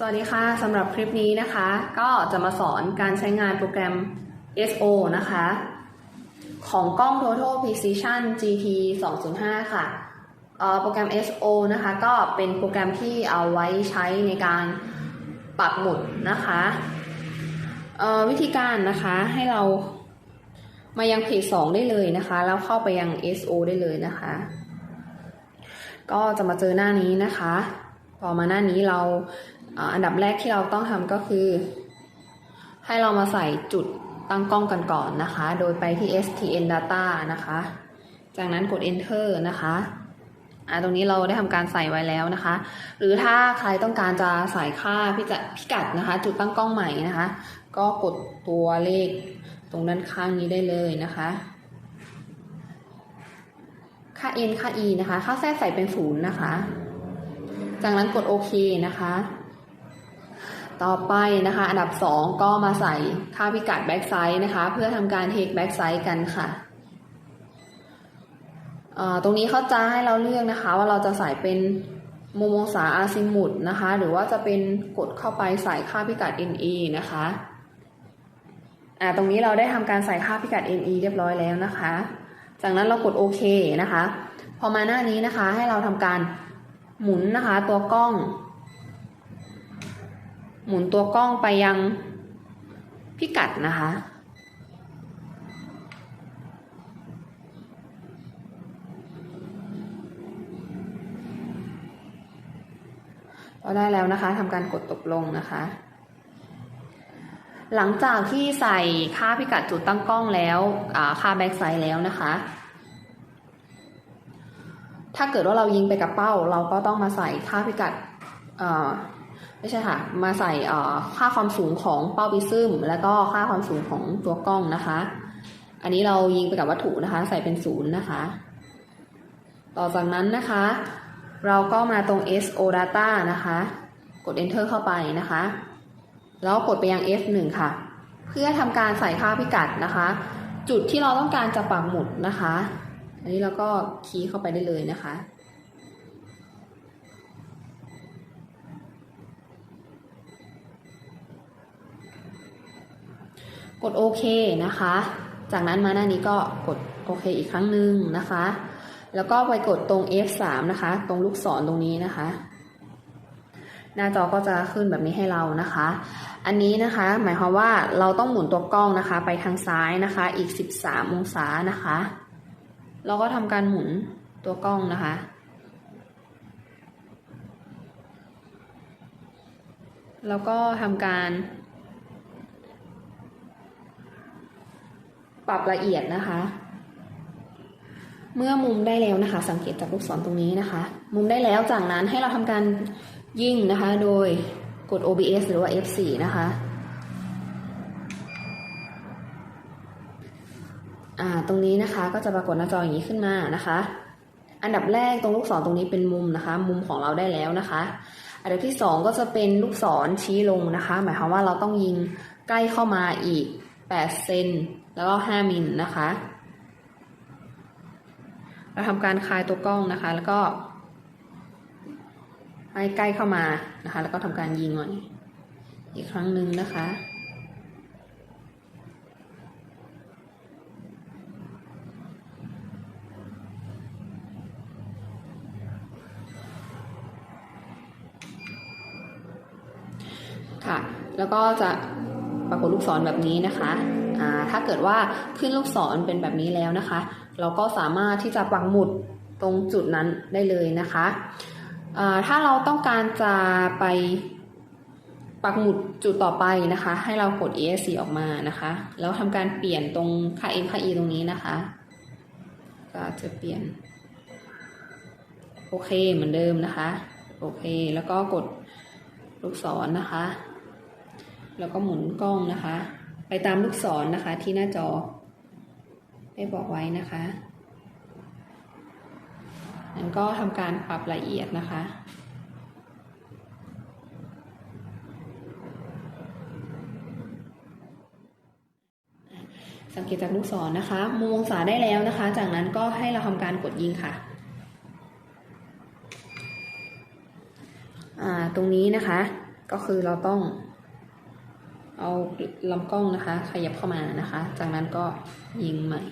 สวัสดีค่ะสำหรับคลิปนี้นะคะ ก็จะมาสอนการใช้งานโปรแกรม SO นะคะ ของกล้อง Total Precision GT 205 ค่ะโปรแกรม SO นะคะก็เป็นโปรแกรมที่เอาไว้ใช้ในการปักหมุดนะคะวิธีการนะคะให้เรามายังเพจ2ได้เลยนะคะ แล้วเข้าไปยัง SO ได้เลยนะคะ ก็จะมาเจอหน้านี้นะคะ พอมาหน้านี้เรา อันดับแรกที่เราต้องทำก็คือ ให้เรามาใส่จุดตั้งกล้องกันก่อนนะคะ โดยไปที่ stn data นะคะ จากนั้นกด enter นะคะอ่าตรงนี้เราได้ทำการใส่ไว้แล้วนะคะ หรือถ้าใครต้องการจะใส่ค่าพิกัดพิกัดนะคะ จุดตั้งกล้องใหม่นะคะ ก็กดตัวเลขตรงด้านข้างนี้ได้เลยนะคะ ค่า n ค่า e นะคะ ค่าแทรกใส่เป็นศูนย์นะคะ จากนั้นกดโอเคนะคะ ต่อไปนะคะ อันดับ 2 ก็มาใส่ค่าพิกัดแบ็กไซด์นะคะ เพื่อทำการเทคแบ็กไซด์กันค่ะตรงนี้เขาจะให้เราเลือกนะคะ ว่าเราจะใส่เป็นมุมองศาอาซิมุตนะคะ หรือว่าจะเป็นกดเข้าไปใส่ค่าพิกัด NE นะคะอ่าตรงนี้เราได้ทำการใส่ค่าพิกัด NE เรียบร้อยแล้วนะคะ จากนั้นเรากดโอเคนะคะ พอมาหน้านี้นะคะให้เราทำการหมุนนะคะ ตัวกล้อง หมุนตัวกล้องไปยังพิกัดนะคะพอได้แล้วนะคะทำการกดตกลงนะคะ หลังจากที่ใส่ค่าพิกัดจุดตั้งกล้องแล้วค่าแบ็กไซด์แล้วนะคะ ถ้าเกิดว่าเรายิงไปกับเป้า เราก็ต้องมาใส่ค่าพิกัด ไม่ใช่ค่ะ มาใส่ค่าความสูงของเป้าปิซึมแล้วก็ค่าความสูงของตัวกล้องนะคะ อันนี้เรายิงไปกับวัตถุนะคะ ใส่เป็นศูนย์นะคะ ต่อจากนั้นนะคะ เราก็มาตรง SO data นะคะ กด enter เข้าไปนะคะ แล้วกดไปยัง F1 ค่ะ เพื่อทำการใส่ค่าพิกัดนะคะ จุดที่เราต้องการจะปักหมุดนะคะ อันนี้เราก็คีย์เข้าไปได้เลยนะคะ กดโอเคนะคะ จากนั้นมาหน้านี้ก็กดโอเคอีกครั้งหนึ่งนะคะ แล้วก็ไปกดตรง F3 นะคะ ตรงลูกศรตรงนี้นะคะ หน้าจอก็จะขึ้นแบบนี้ให้เรานะคะ อันนี้นะคะ หมายความว่าเราต้องหมุนตัวกล้องนะคะ ไปทางซ้ายนะคะ อีก 13 องศานะคะ เราก็ทำการหมุนตัวกล้องนะคะแล้วก็ทำการ ปรับละเอียดนะคะ เมื่อมุมได้แล้วนะคะ สังเกตจากลูกศรตรงนี้นะคะ มุมได้แล้วจากนั้นให้เราทำการยิงนะคะ โดยกด OBS หรือว่า F4 นะคะตรงนี้นะคะก็จะปรากฏหน้าจออย่างนี้ขึ้นมานะคะ อันดับแรกตรงลูกศรตรงนี้เป็นมุมนะคะ มุมของเราได้แล้วนะคะ อันดับที่สองก็จะเป็นลูกศรชี้ลงนะคะ หมายความว่าเราต้องยิงใกล้เข้ามาอีก8เซน แล้วก็ 5 มิลนะคะ เราทำการคลายตัวกล้องนะคะ แล้วก็ให้ใกล้เข้ามานะคะ แล้วก็ทำการยิงหน่อยอีกครั้งหนึ่งนะคะค่ะ แล้วก็จะ ปรากฏลูกศรแบบนี้นะคะอ่าถ้าเกิดว่าขึ้นลูกศรเป็นแบบนี้แล้วนะคะ เราก็สามารถที่จะปักหมุดตรงจุดนั้นได้เลยนะคะอ่าถ้าเราต้องการจะไปปักหมุดจุดต่อไปนะคะ ให้เรากด ESC ออกมานะคะ แล้วทำการเปลี่ยนตรงค่า n ค่า e ตรงนี้นะคะ ก็จะเปลี่ยน โอเคเหมือนเดิมนะคะ โอเค แล้วก็กดลูกศรนะคะ แล้วก็หมุนกล้องนะคะ ไปตามลูกศรนะคะที่หน้าจอ ได้บอกไว้นะคะนั้นก็ทำการปรับละเอียดนะคะสังเกตจากลูกศรนะคะ มุมองศาได้แล้วนะคะ จากนั้นก็ให้เราทำการกดยิงค่ะ ตรงนี้นะคะ ก็คือเราต้อง เอาลำกล้องนะคะ ขยับเข้ามานะคะ จากนั้นก็ยิงใหม่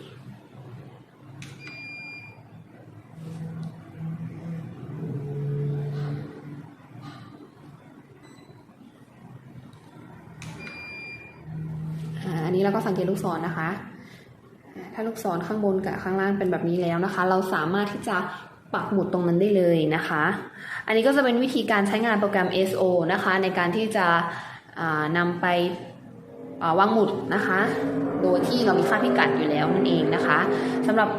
อันนี้เราก็สังเกตลูกศรนะคะ ถ้าลูกศรข้างบนกับข้างล่างเป็นแบบนี้แล้วนะคะ เราสามารถที่จะปักหมุดตรงนั้นได้เลยนะคะ อันนี้ก็จะเป็นวิธีการใช้งานโปรแกรม SO นะคะ ในการที่จะ นำไปอ่าวางหมุดนะคะ โดยที่เรามีค่าพิกัดอยู่แล้วนั่นเองนะคะสำหรับ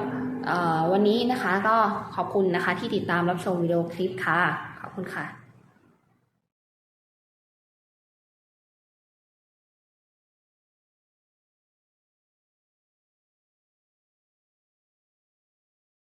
วันนี้นะคะก็ขอบคุณนะคะที่ติดตามรับชมวิดีโอคลิปค่ะ ขอบคุณค่ะ